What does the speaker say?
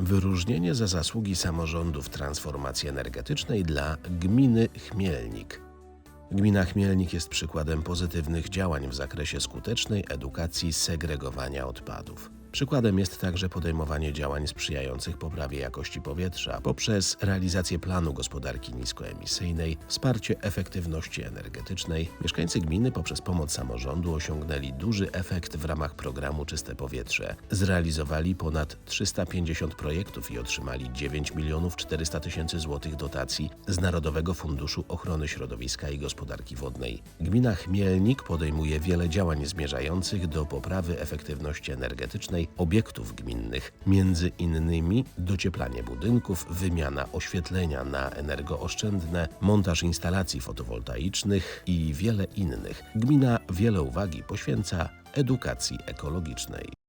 Wyróżnienie za zasługi samorządu w transformacji energetycznej dla gminy Chmielnik. Gmina Chmielnik jest przykładem pozytywnych działań w zakresie skutecznej edukacji segregowania odpadów. Przykładem jest także podejmowanie działań sprzyjających poprawie jakości powietrza poprzez realizację planu gospodarki niskoemisyjnej, wsparcie efektywności energetycznej. Mieszkańcy gminy poprzez pomoc samorządu osiągnęli duży efekt w ramach programu Czyste Powietrze. Zrealizowali ponad 350 projektów i otrzymali 9 milionów 400 tysięcy złotych dotacji z Narodowego Funduszu Ochrony Środowiska i Gospodarki Wodnej. Gmina Chmielnik podejmuje wiele działań zmierzających do poprawy efektywności energetycznej obiektów gminnych, między innymi docieplanie budynków, wymiana oświetlenia na energooszczędne, montaż instalacji fotowoltaicznych i wiele innych. Gmina wiele uwagi poświęca edukacji ekologicznej.